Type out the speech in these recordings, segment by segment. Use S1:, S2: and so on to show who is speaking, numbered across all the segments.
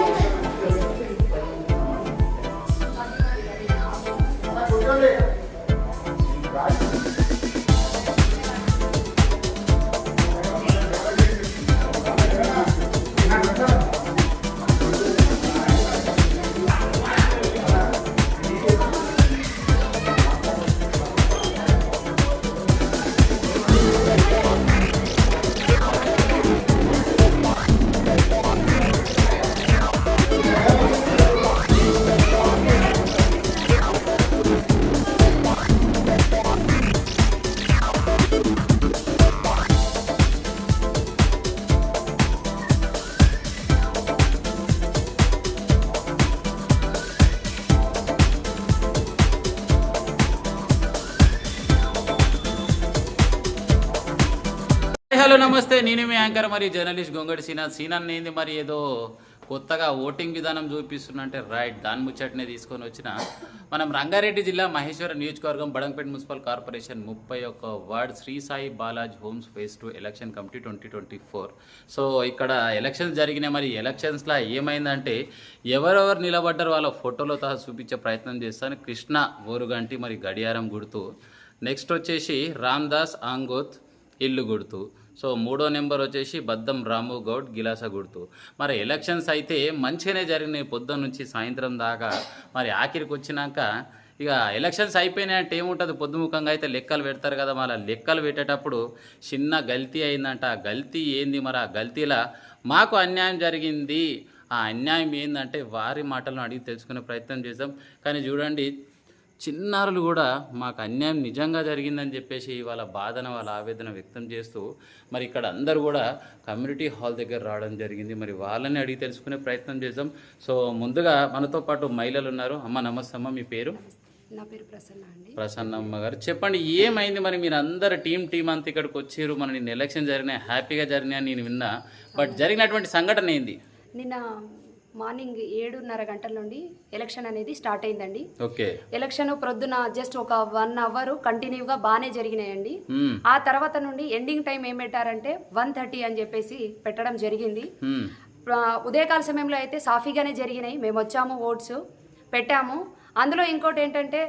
S1: Thank you. Hello నమస్తే. నేను మీ anchor మరి జర్నలిస్ట్ గొంగడి సీనా. సీనా ఏంది మరి ఏదో కొత్తగా ఓటింగ్ విధానం చూపిస్తున్నా అంటే రైట్ దాని ముచ్చటనే తీసుకొని వచ్చిన మనం రంగారెడ్డి జిల్లా మహేశ్వర నియోజకవర్గం బడంపేట మున్సిపల్ కార్పొరేషన్ ముప్పై ఒక్క ward Sri Sai Balaji homes phase two election committee twenty twenty four. So ఇక్కడ ఎలక్షన్స్ జరిగినాయి. మరి ఎలక్షన్స్లో ఏమైందంటే ఎవరెవరు నిలబడ్డారు వాళ్ళ ఫోటోలో తహా చూపించే ప్రయత్నం చేస్తాను. కృష్ణ ఓరుగంటి మరి గడియారం గుర్తు. నెక్స్ట్ వచ్చేసి రామ్దాస్ ఆంగోత్ ఇల్లు గుర్తు. సో మూడో నెంబర్ వచ్చేసి బద్దం రాము గౌడ్ గిలాస గుర్తు. మరి ఎలక్షన్స్ అయితే మంచిగానే జరిగినాయి పొద్దున్న నుంచి సాయంత్రం దాకా. మరి ఆఖరికి వచ్చినాక ఇక ఎలక్షన్స్ అయిపోయినాయంటే ఏముంటుంది? పొద్దుముఖంగా అయితే లెక్కలు పెడతారు కదా మరి. లెక్కలు పెట్టేటప్పుడు చిన్న గల్తీ అయిందంట. ఆ గల్తీ ఏంది మరి? ఆ గల్తీలా మాకు అన్యాయం జరిగింది. ఆ అన్యాయం ఏంటంటే వారి మాటలను అడిగి తెలుసుకునే ప్రయత్నం చేద్దాం. కానీ చూడండి చిన్నారులు కూడా మాకు అన్యాయం నిజంగా జరిగిందని చెప్పేసి వాళ్ళ బాధన వాళ్ళ ఆవేదన వ్యక్తం చేస్తూ మరి ఇక్కడ అందరూ కూడా కమ్యూనిటీ హాల్ దగ్గర రావడం జరిగింది. మరి వాళ్ళని అడిగి తెలుసుకునే ప్రయత్నం చేద్దాం. సో ముందుగా మనతో పాటు మహిళలు ఉన్నారు. అమ్మ నమస్తే అమ్మ మీ పేరు?
S2: నా పేరు ప్రసన్న అండి.
S1: ప్రసన్నమ్మ గారు. చెప్పండి ఏమైంది మరి? మీరు అందరు టీం టీం అంతా ఇక్కడికి వచ్చారు. మన నిన్న ఎలక్షన్ జరిగినాయి హ్యాపీగా జరిగినాయి నేను విన్నా. బట్ జరిగినటువంటి సంఘటన ఏంది?
S2: నిన్న మార్నింగ్ ఏడున్నర గంటల నుండి ఎలక్షన్ అనేది స్టార్ట్ అయిందండి.
S1: ఓకే.
S2: ఎలక్షన్ ప్రొద్దున జస్ట్ ఒక వన్ అవర్ కంటిన్యూగా బాగానే జరిగినాయండి. ఆ తర్వాత నుండి ఎండింగ్ టైం ఏం పెట్టారంటే వన్ థర్టీ అని చెప్పేసి పెట్టడం జరిగింది. ఉదయకాల సమయంలో అయితే సాఫీగానే జరిగినాయి. మేము వచ్చాము ఓట్స్ పెట్టాము. అందులో ఇంకోటి ఏంటంటే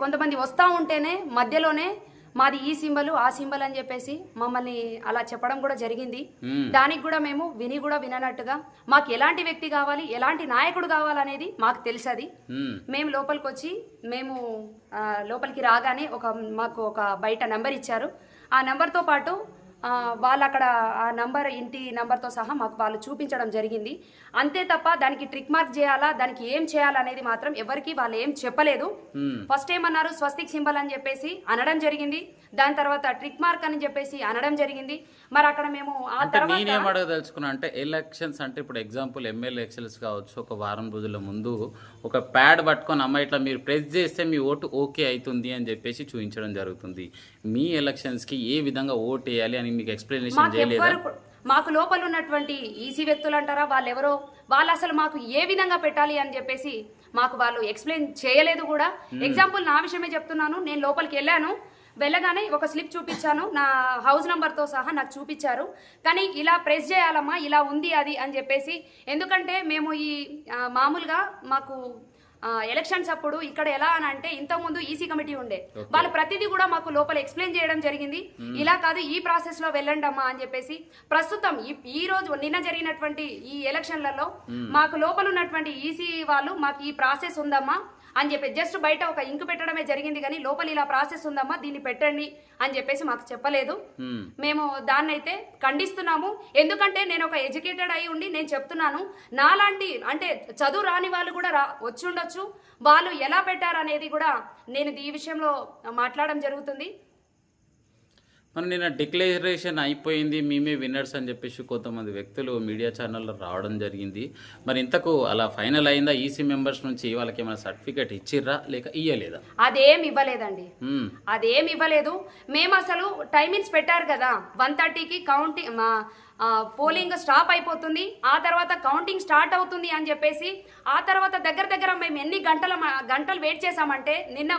S2: కొంతమంది వస్తూ ఉంటేనే మధ్యలోనే మాది ఈ సింబల్ ఆ సింబల్ అని చెప్పేసి మమ్మల్ని అలా చెప్పడం కూడా జరిగింది. దానికి కూడా మేము విని కూడా విననట్టుగా మాకు ఎలాంటి వ్యక్తి కావాలి ఎలాంటి నాయకుడు కావాలనేది మాకు తెలుసది
S1: మ్మ్.
S2: లోపలికి వచ్చి మేము లోపలికి రాగానే ఒక మాకు ఒక బయట నెంబర్ ఇచ్చారు ఆ నెంబర్తో పాటు వాళ్ళు అక్కడ ఆ నంబర్ ఇంటి నంబర్తో సహా మాకు వాళ్ళు చూపించడం జరిగింది. అంతే తప్ప దానికి ట్రిక్ మార్క్ చేయాలా దానికి ఏం చేయాలనేది మాత్రం ఎవరికి వాళ్ళు ఏం చెప్పలేదు. ఫస్ట్ ఏమన్నారు? స్వస్తిక్ సింబల్ అని చెప్పేసి అనడం జరిగింది. దాని తర్వాత ట్రిక్ మార్క్ అని చెప్పేసి అనడం జరిగింది. మరి అక్కడ మేము ఆ
S1: అంటే
S2: తర్వాత
S1: అంటే ఎలక్షన్స్ అంటే ఇప్పుడు ఎగ్జాంపుల్ ఎమ్మెల్యే ఎలక్షన్స్ కావచ్చు ఒక వారం రోజుల ముందు ఒక ప్యాడ్ పట్టుకొని అమ్మ ఇట్లా మీరు ప్రెస్ చేస్తే మీ ఓటు ఓకే అవుతుంది అని చెప్పేసి చూపించడం జరుగుతుంది. మీ ఎలక్షన్స్కి ఏ విధంగా ఓటు వేయాలి అని మీకు ఎక్స్ప్లెనేషన్
S2: మాకు
S1: చేయలేదా?
S2: లోపల ఉన్నటువంటి ఈసీ వ్యక్తులు అంటారా? వాళ్ళు ఎవరో వాళ్ళు అసలు మాకు ఏ విధంగా పెట్టాలి అని చెప్పేసి మాకు వాళ్ళు ఎక్స్ప్లెయిన్ చేయలేదు కూడా. ఎగ్జాంపుల్ నా విషయమే చెప్తున్నాను. నేను లోపలికి వెళ్ళాను. వెళ్ళగానే ఒక స్లిప్ చూపించాను. నా హౌస్ నంబర్తో సహా నాకు చూపించారు. కానీ ఇలా ప్రెస్ చేయాలమ్మా ఇలా ఉంది అది అని చెప్పేసి. ఎందుకంటే మేము ఈ మామూలుగా మాకు ఎలక్షన్స్ అప్పుడు ఇక్కడ ఎలా అని అంటే ఇంతకుముందు ఈసీ కమిటీ ఉండే. వాళ్ళు ప్రతిదీ కూడా మాకు లోపల ఎక్స్ప్లెయిన్ చేయడం జరిగింది. ఇలా కాదు ఈ ప్రాసెస్లో వెళ్ళండి అమ్మా అని చెప్పేసి ప్రస్తుతం ఈ- రోజు నిన్న జరిగినటువంటి ఈ ఎలక్షన్లలో మాకు లోపల ఉన్నటువంటి ఈసీ వాళ్ళు మాకు ఈ ప్రాసెస్ ఉందమ్మా. అని చెప్పి జస్ట్ బయట ఒక ఇంకు పెట్టడమే జరిగింది కానీ లోపల ఇలా ప్రాసెస్ ఉందమ్మా దీన్ని పెట్టండి అని చెప్పేసి మాకు చెప్పలేదు.
S1: మ్మ్.
S2: దాన్ని అయితే ఖండిస్తున్నాము. ఎందుకంటే నేను ఒక ఎడ్యుకేటెడ్ అయి ఉండి నేను చెప్తున్నాను నాలాంటి అంటే చదువు రాని వాళ్ళు కూడా రా వచ్చి ఉండొచ్చు. వాళ్ళు ఎలా పెట్టారు అనేది కూడా నేను ఈ విషయంలో మాట్లాడడం జరుగుతుంది.
S1: మరి నిన్న డిక్లరేషన్ అయిపోయింది మేమే విన్నర్స్ అని చెప్పేసి కొంతమంది వ్యక్తులు మీడియా ఛానల్లో రావడం జరిగింది. మరి ఇంతకు అలా ఫైనల్ అయిందా? ఈసీ మెంబర్స్ నుంచి వాళ్ళకి ఏమైనా సర్టిఫికేట్ ఇచ్చిర్రా లేక ఇయ్యలేదా?
S2: అదేం ఇవ్వలేదండి. అదేం ఇవ్వలేదు. మేము అసలు టైమింగ్స్ పెట్టారు కదా. వన్ థర్టీకి కౌంటింగ్ మా పోలింగ్ స్టాప్ అయిపోతుంది. ఆ తర్వాత కౌంటింగ్ స్టార్ట్ అవుతుంది అని చెప్పేసి ఆ తర్వాత దగ్గర దగ్గర మేము ఎన్ని గంటల గంటలు వెయిట్ చేసామంటే నిన్న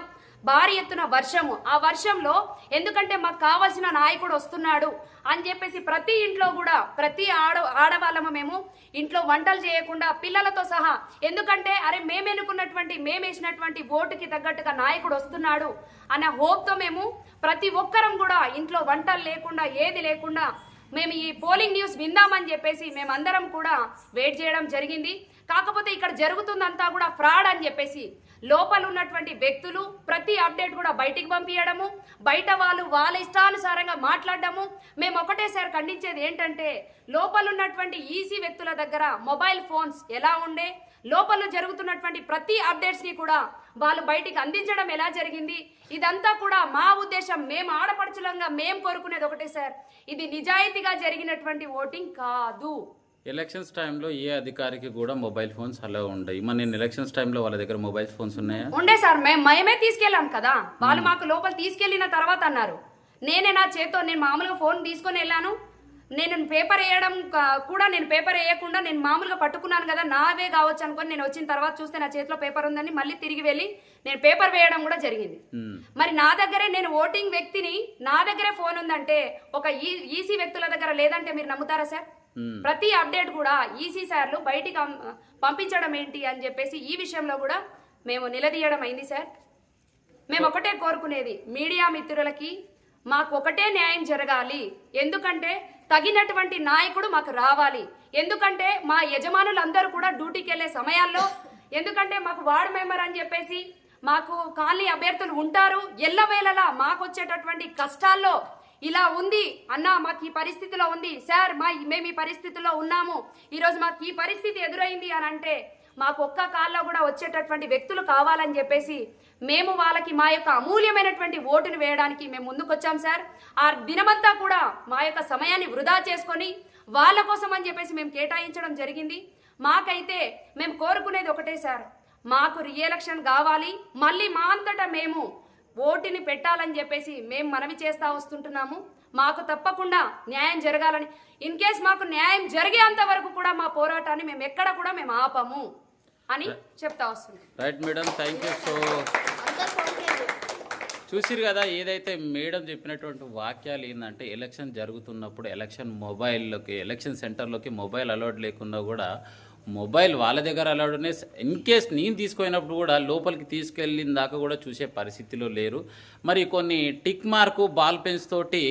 S2: భారీ ఎత్తున వర్షము. ఆ వర్షంలో ఎందుకంటే మాకు కావాల్సిన నాయకుడు వస్తున్నాడు అని చెప్పేసి ప్రతి ఇంట్లో కూడా ప్రతి ఆడ ఆడవాళ్ళము మేము ఇంట్లో వంటలు చేయకుండా పిల్లలతో సహా ఎందుకంటే అరే మేమెనుకున్నటువంటి మేమేసినటువంటి మేము వేసినటువంటి ఓటుకి తగ్గట్టుగా నాయకుడు వస్తున్నాడు అనే హోప్తో మేము ప్రతి ఒక్కరం కూడా ఇంట్లో వంటలు లేకుండా ఏది లేకుండా మేము ఈ పోలింగ్ న్యూస్ విందామని చెప్పేసి మేమందరం కూడా వెయిట్ చేయడం జరిగింది. కాకపోతే ఇక్కడ జరుగుతుందంతా కూడా ఫ్రాడ్ అని చెప్పేసి లోపల ఉన్నటువంటి వ్యక్తులు ప్రతి అప్డేట్ కూడా బయటికి పంపించడము బయట వాళ్ళు వాళ్ళ ఇష్టానుసారంగా మాట్లాడడము. మేము ఒకటేసారి ఖండించేది ఏంటంటే లోపల ఉన్నటువంటి ఈసీ వ్యక్తుల దగ్గర మొబైల్ ఫోన్స్ ఎలా ఉండే లోపల జరుగుతున్నటువంటి ప్రతి అప్డేట్స్ని కూడా వాళ్ళు బయటికి అందించడం ఎలా జరిగింది ఇదంతా కూడా మా ఉద్దేశం మేము ఆడపడుచులంగా మేము కోరుకునేది ఒకటే సార్. ఇది నిజాయితీగా జరిగినటువంటి ఓటింగ్ కాదు.
S1: ఎలక్షన్స్ టైంలో ఏ అధికారికి కూడా మొబైల్ ఫోన్స్ అలా ఉండవు మరి నేను ఎలక్షన్స్ టైంలో వాళ్ళ దగ్గర మొబైల్ ఫోన్స్ ఉన్నాయా?
S2: ఉండే సార్ మేము మేమే తీసుకెళ్ళాం కదా. వాళ్ళు మాకు లోపల తీసుకెళ్ళిన తర్వాత అన్నారు. నేనే నా చేత్తో నేను మామూలుగా ఫోన్ తీసుకొని వెళ్ళాను. నేను పేపర్ వేయడం కూడా నేను పేపర్ వేయకుండా నేను మామూలుగా పట్టుకున్నాను కదా నావే కావచ్చు అనుకొని నేను వచ్చిన తర్వాత చూస్తే నా చేతిలో పేపర్ ఉందని మళ్ళీ తిరిగి వెళ్ళి నేను పేపర్ వేయడం కూడా జరిగింది.
S1: మ్మ్.
S2: మరి నా దగ్గరే నేను ఓటింగ్ వ్యక్తిని నా దగ్గరే ఫోన్ ఉందంటే ఒక ఈసీ వ్యక్తుల దగ్గర లేదంటే మీరు నమ్ముతారా సార్. ప్రతి అప్డేట్ కూడా ఈసీ సార్లు బయటికి పంపించడం ఏంటి అని చెప్పేసి ఈ విషయంలో కూడా మేము నిలదీయడం అయింది సార్. మేము ఒకటే కోరుకునేది మీడియా మిత్రులకి మాకు ఒకటే న్యాయం జరగాలి. ఎందుకంటే తగినటువంటి నాయకుడు మాకు రావాలి. ఎందుకంటే మా యజమానులందరూ కూడా డ్యూటీకి వెళ్ళే సమయాల్లో ఎందుకంటే మాకు వార్డు మెంబర్ అని చెప్పేసి మాకు కాలనీ అభ్యర్థులు ఉంటారు. ఎల్లవేళలా మాకు వచ్చేటటువంటి కష్టాల్లో ఇలా ఉంది అన్న మాకు ఈ పరిస్థితిలో ఉంది. సార్ మా మేము ఈ పరిస్థితిలో ఉన్నాము. ఈరోజు మాకు ఈ పరిస్థితి ఎదురైంది అని అంటే మాకు ఒక్క కాల్లో కూడా వచ్చేటటువంటి వ్యక్తులు కావాలని చెప్పేసి మేము వాళ్ళకి మా యొక్క అమూల్యమైనటువంటి ఓటును వేయడానికి మేము ముందుకొచ్చాం సార్. ఆ దినమంతా కూడా మా యొక్క సమయాన్ని వృధా చేసుకొని వాళ్ళ కోసం అని చెప్పేసి మేము కేటాయించడం జరిగింది. మాకైతే మేము కోరుకునేది ఒకటే సార్. మాకు రీఎలక్షన్ కావాలి. మళ్ళీ మా అంతటా మేము ఓటుని పెట్టాలని చెప్పేసి మేము మనవి చేస్తా వస్తుంటున్నాము. మాకు తప్పకుండా న్యాయం జరగాలని ఇన్ కేస్ మాకు న్యాయం జరిగేంత వరకు కూడా మా పోరాటాన్ని మేము ఎక్కడ కూడా మేము ఆపము అని చెప్తా వస్తున్నాం.
S1: Right madam thank you so చూసిరు కదా ఏదైతే మేడం చెప్పినటువంటి వాక్యాలు ఏంటంటే ఎలక్షన్ జరుగుతున్నప్పుడు ఎలక్షన్ మొబైల్లోకి ఎలక్షన్ సెంటర్లోకి మొబైల్ అలౌడ్ లేకుండా కూడా మొబైల్ వాళ్ళ దగ్గర అలౌడ్నే ఇన్ కేస్ నేను తీసుకుపోయినప్పుడు కూడా లోపలికి తీసుకెళ్ళిన దాకా కూడా చూసే పరిస్థితిలో లేరు. మరి కొన్ని టిక్ మార్కు బాల్ పెన్స్ తోటి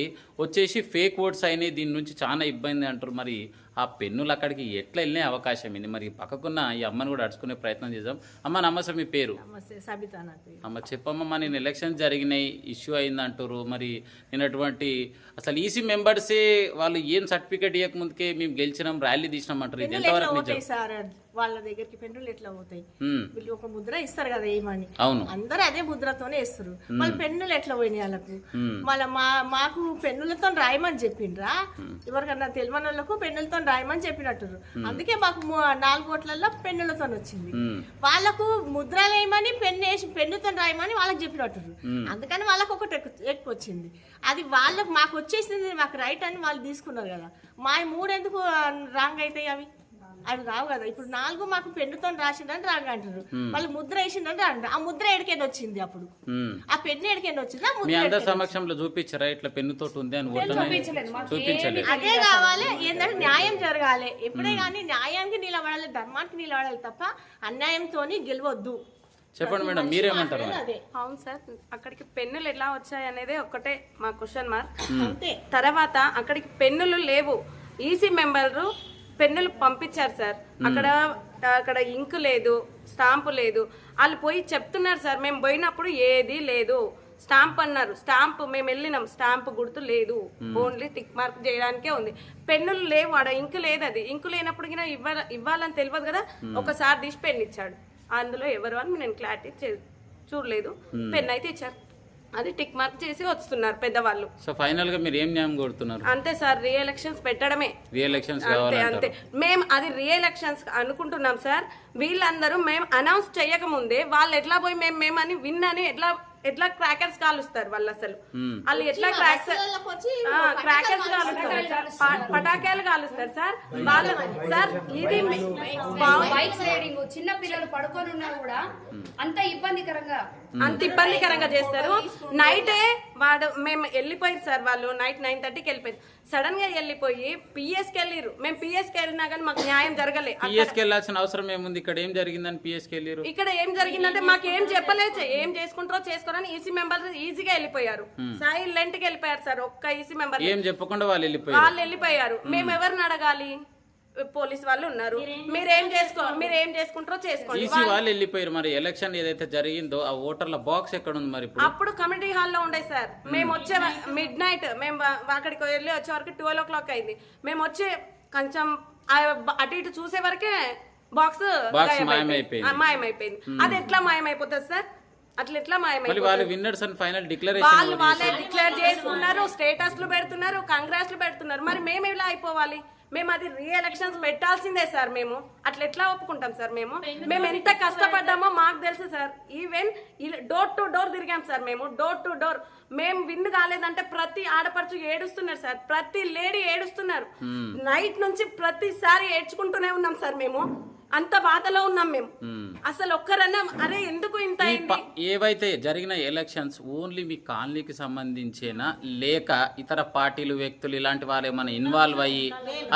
S1: వచ్చేసి ఫేక్ ఓట్స్ అయినాయి. దీని నుంచి చాలా ఇబ్బంది అంటారు. మరి ఆ పెన్నులు అక్కడికి ఎట్లా వెళ్ళే అవకాశం ఉంది మరి పక్కకున్న ఈ అమ్మని కూడా అడుచుకునే ప్రయత్నం చేద్దాం. అమ్మ నమస్తే మీ పేరు? అమ్మ చెప్పమ్మా నేను ఎలక్షన్ జరిగినాయి. ఇష్యూ అయింది అంటారు మరి నేనటువంటి అసలు ఈసీ మెంబర్సే వాళ్ళు ఏం సర్టిఫికేట్ ఇవ్వకముందుకే మేము గెలిచినాం ర్యాలీ తీసినాం అంటారు. ఇది ఎంతవరకు నిజం?
S3: వాళ్ళ దగ్గరికి పెన్నులు ఎట్లా పోతాయి? వీళ్ళు ఒక ముద్ర ఇస్తారు కదా ఏమని? అందరూ అదే ముద్రతోనే ఇస్తారు. వాళ్ళ పెన్నులు ఎట్లా పోయినాయి వాళ్ళకు? మళ్ళీ మా మాకు పెన్నులతో రాయమని చెప్పిండ్రా? ఎవరికన్నా తెలియని వాళ్ళకు పెన్నులతో రాయమని చెప్పినట్టు అందుకే మాకు నాలుగు ఓట్లలో పెన్నులతో వచ్చింది. వాళ్ళకు ముద్ర వేయమని పెన్ను వేసి పెన్నుతో రాయమని వాళ్ళకి చెప్పినట్టు. అందుకని వాళ్ళకు ఒకటి ఎక్కు- ఎక్కువ వచ్చింది. అది వాళ్ళకు మాకు వచ్చేసింది మాకు రైట్ అని వాళ్ళు తీసుకున్నారు కదా. మా మూడు ఎందుకు రాంగ్ అవుతాయి అవి? అవి కావు కదా. ఇప్పుడు నాలుగు మాకు పెన్నుతో రాసిందని రాంగ్ అంటారు. వాళ్ళు ముద్ర వేసిందని రాంగ్ ఆ ముద్ర ఎడికేది వచ్చింది అప్పుడు. ఆ పెన్ను ఎడికేది వచ్చింది? ఆ
S1: మీ
S3: ముద్ర
S1: అందరి సమక్షంలో చూపించారా? ఇట్లా పెన్నుతోటి ఉంది అని
S2: చూపించలేదు.
S3: అదే కావాలి. ఏంటంటే న్యాయం జరగాలి. ఎప్పుడే కానీ న్యాయానికి నిలబడాలి. ధర్మానికి నిలబడాలి తప్ప అన్యాయంతో గెలవద్దు.
S1: చెప్పండి మేడం మీరేమంటారు మరి?
S3: అదే.
S4: అవును సార్. అక్కడికి పెన్నులు ఎలా వచ్చాయి అనేది ఒక్కటే మా క్వశ్చన్ మార్క్.
S3: అంతే.
S4: తర్వాత అక్కడికి పెన్నులు లేవు. ఈసీ మెంబర్లు పెన్నులు పంపించారు సార్. అక్కడ అక్కడ ఇంక్ లేదు స్టాంపు లేదు. వాళ్ళు పోయి చెప్తున్నారు సార్ మేము పోయినప్పుడు ఏది లేదు. స్టాంప్ అన్నారు. స్టాంప్ మేము వెళ్ళినాం. స్టాంప్ గుర్తు లేదు. ఓన్లీ టిక్ మార్క్ చేయడానికే ఉంది. పెన్నులు లేవు ఆడ ఇంక్ లేదు అది. ఇంకు లేనప్పుడు ఇవ్వాల ఇవ్వాలని తెలియదు కదా. ఒకసారి తీసి పెన్ ఇచ్చాడు. అందులో ఎవరు అని నేను క్లారిటీ చే- చూడలేదు. పెన్ అయితే ఇచ్చారు. అది టిక్ మార్క్ చేసి వస్తున్నారు పెద్దవాళ్ళు.
S1: సో ఫైనల్గా మీరు ఏం న్యాయం కోరుతున్నారు?
S4: అంతే సార్ రీ ఎలక్షన్స్ పెట్టడమే.
S1: రీ ఎలక్షన్స్
S4: అంతే అంతే. మేము అది రీ ఎలక్షన్స్ అనుకుంటున్నాం సార్. వీళ్ళందరూ మేము అనౌన్స్ చేయకముందే వాళ్ళు ఎట్లా పోయి మేము మేమని విన్ అని ఎట్లా ఎట్లా క్రాకర్స్ కాలుస్తారు వాళ్ళు అసలు?
S1: మ్మ్.
S4: వాళ్ళు ఎట్లా క్రాక్స్ క్రాకర్స్ కాలుస్తారు. పటాకాయలు కాలుస్తారు. సార్. వాళ్ళ సార్ ఇది
S2: బైక్ రైడింగ్ చిన్న పిల్లలు పడుకొని ఉన్నా కూడా అంత ఇబ్బందికరంగా.
S4: అంత ఇబ్బందికరంగా చేస్తారు. నైటే వాడు మేము వెళ్ళిపోయారు సార్ వాళ్ళు. నైట్ నైన్ థర్టీకి వెళ్ళిపోయారు. సడన్గా వెళ్ళిపోయి పిఎస్కి వెళ్ళిరు మేము పిఎస్కి వెళ్ళినా కానీ మాకు న్యాయం జరగలే.
S1: పిఎస్కి వెళ్ళాల్సిన అవసరం ఏముంది? ఇక్కడ ఏం జరిగిందని పిఎస్కి వెళ్ళారు
S4: ఇక్కడ ఏం జరిగిందంటే మాకు ఏం చెప్పలేదు ఏం చేసుకుంటారో చేసుకోరని ఈసీ మెంబర్ ఈజీగా వెళ్ళిపోయారు. సైలెంట్గా వెళ్ళిపోయారు సార్. ఒక్క ఈసీ మెంబర్
S1: ఏం చెప్పకుండా వాళ్ళు వెళ్ళిపోయారు?
S4: వాళ్ళు వెళ్ళిపోయారు. మేము ఎవరిని అడగాలి? పోలీస్ వాళ్ళు ఉన్నారు. మీరేం చేసుకో మీరు ఏం చేసుకుంటారో చేసుకోండి.
S1: ఈసీ వాళ్ళు వెళ్ళిపోయారు మరి. ఎలక్షన్ ఏదైతే జరిగిందో ఆ ఓటర్ల బాక్స్ ఎక్కడ ఉంది మరి ఇప్పుడు?
S4: అప్పుడు కమిటీ హాల్లో ఉండే సార్. మేము వచ్చే మిడ్ నైట్ మేము అక్కడికి వెళ్ళి వచ్చే వరకు ట్వెల్వ్ ఓ క్లాక్ అయింది. మేము వచ్చే కొంచెం అటు ఇటు చూసే వరకే బాక్స్
S1: మాయమైపోయింది.
S4: మాయమైపోయింది. అది ఎట్లా మాయమైపోతుంది సార్? అట్లా ఎట్లా
S1: వాళ్ళు విన్నర్స్ అని ఫైనల్
S4: వాళ్ళు
S1: డిక్లరేషన్
S4: వాళ్ళే డిక్లేర్ చేసుకున్నారు స్టేటస్లు పెడుతున్నారు కంగ్రాస్లు పెడుతున్నారు. మరి మేము ఎలా అయిపోవాలి? మేము అది రీ ఎలక్షన్స్ పెట్టాల్సిందే సార్ మేము. అట్లా ఎట్లా ఒప్పుకుంటాం సార్ మేము? మేము ఎంత కష్టపడ్డామో మాకు తెలుసు sir. Even door to door తిరిగాం సార్ మేము. డోర్ టు డోర్ మేము విన్ కాలేదంటే ప్రతి ఆడపడుచు ఏడుస్తున్నారు సార్. ప్రతి లేడీ ఏడుస్తున్నారు. నైట్ నుంచి ప్రతిసారి ఏడ్చుకుంటూనే ఉన్నాం సార్ మేము. అంత బాధలో ఉన్నాం మేము. అసలు ఒక్కరన్నా అరే ఎందుకు ఇంత
S1: ఏవైతే జరిగిన ఎలక్షన్స్ ఓన్లీ మీ కాలనీకి సంబంధించేనా? లేక ఇతర పార్టీలు వ్యక్తులు ఇలాంటి వాళ్ళు ఏమైనా ఇన్వాల్వ్ అయ్యి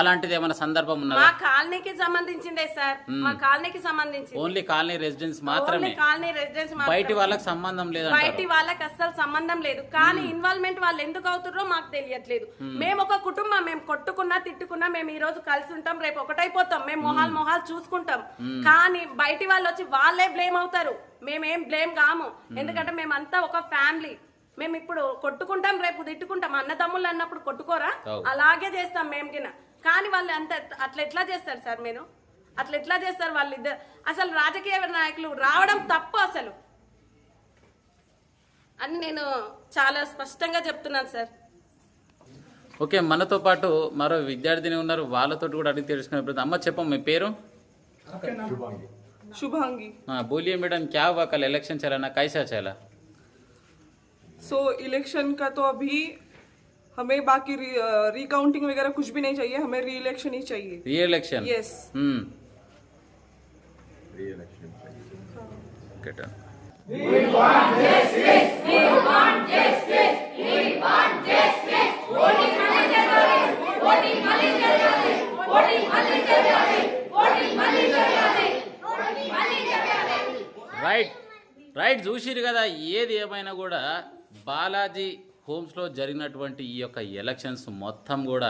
S1: అలాంటిది ఏమైనా సందర్భం
S4: మా
S1: ఉన్నదా
S4: కాలనీకి సంబంధించిందే సార్. మా కాలనీకి సంబంధించి
S1: ఓన్లీ కాలనీ రెసిడెన్స్ మాత్రమే?
S4: కాలనీ రెసిడెన్స్
S1: బయటి వాళ్ళకి సంబంధం లేదంటారు?
S4: బయటి వాళ్ళకి అస్సలు సంబంధం లేదు. కానీ ఇన్వాల్వ్మెంట్ వాళ్ళు ఎందుకు అవుతారో మాకు తెలియట్లేదు. మేము. ఒక కుటుంబం మేము కొట్టుకున్నా తిట్టుకున్నా మేము ఈ రోజు కలిసి ఉంటాం రేపు ఒకటైపోతాం. మేము మొహాలు మొహాలు చూసుకుంటాం. కానీ బయటి వాళ్ళు వచ్చి వాళ్ళే బ్లేమ్ అవుతారు. మేమేం బ్లేమ్ కాము. ఎందుకంటే మేమంతా ఒక ఫ్యామిలీ మేము ఇప్పుడు కొట్టుకుంటాం రేపు తిట్టుకుంటాం. అన్నదమ్ములు అన్నప్పుడు కొట్టుకోరా. అలాగే చేస్తాం మేము గిన. కానీ వాళ్ళు అంత అట్లా ఎట్లా చేస్తారు సార్ మీరు? అట్లా ఎట్లా చేస్తారు వాళ్ళు ఇద్దరు అసలు రాజకీయ నాయకులు రావడం తప్పు అసలు. అని నేను చాలా స్పష్టంగా చెప్తున్నాను సార్.
S1: ఓకే మనతో పాటు మరో విద్యార్థిని ఉన్నారు. వాళ్ళతో కూడా అడిగి తెలుసుకునే అమ్మ చెప్పం మీ పేరు?
S5: शुभांगी।
S1: हाँ बोलिए मैडम क्या हुआ कल इलेक्शन चला ना कैसा चला?
S5: सो so, इलेक्शन का तो अभी हमें बाकी री, रिकाउंटिंग वगैरह कुछ भी नहीं चाहिए हमें री इलेक्शन ही चाहिए।
S1: Reelection
S5: Yes.
S1: Hmm. Okay, done. Right right చూసిరు కదా ఏది ఏమైనా కూడా బాలాజీ హోమ్స్లో జరిగినటువంటి ఈ యొక్క ఎలక్షన్స్ మొత్తం కూడా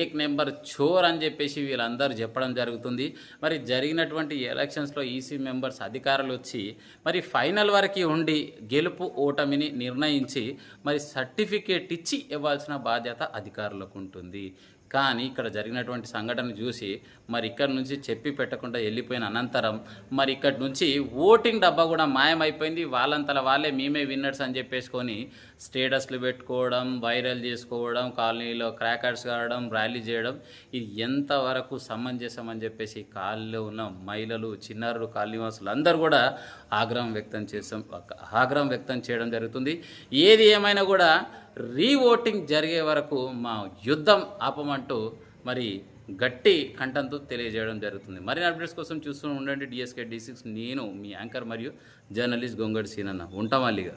S1: ఏక్ నెంబర్ చోర్ అని చెప్పేసి వీళ్ళందరూ చెప్పడం జరుగుతుంది. మరి జరిగినటువంటి ఎలక్షన్స్లో ఈసీ మెంబర్స్ అధికారులు వచ్చి మరి ఫైనల్ వరకు ఉండి గెలుపు ఓటమిని నిర్ణయించి మరి సర్టిఫికేట్ ఇచ్చి ఇవ్వాల్సిన బాధ్యత అధికారులకు ఉంటుంది. కానీ ఇక్కడ జరిగినటువంటి సంఘటన చూసి మరి ఇక్కడ నుంచి చెప్పి పెట్టకుండా వెళ్ళిపోయిన అనంతరం మరి ఇక్కడ నుంచి ఓటింగ్ డబ్బా కూడా మాయమైపోయింది. వాళ్ళంతల వాళ్ళే మేమే విన్నర్స్ అని చెప్పేసుకొని స్టేటస్లు పెట్టుకోవడం వైరల్ చేసుకోవడం కాలనీలో క్రాకర్స్ కావడం ర్యాలీ చేయడం ఇది ఎంతవరకు సమంజసం అని చెప్పేసి కాలనీలో ఉన్న మహిళలు చిన్నారులు కాలనీవాసులు అందరూ కూడా ఆగ్రహం వ్యక్తం చేస్తాం ఆగ్రహం వ్యక్తం చేయడం జరుగుతుంది. ఏది ఏమైనా కూడా రీఓటింగ్ జరిగే వరకు మా యుద్ధం ఆపమంటూ మరి గట్టి కంటంతో తెలియజేయడం జరుగుతుంది. మరిన్ని అప్డేట్స్ కోసం చూస్తూ ఉండండి. డిఎస్కే డి సిక్స్ నేను మీ యాంకర్ మరియు జర్నలిస్ట్ గొంగడి సీనన్న. ఉంటాం అల్లిగా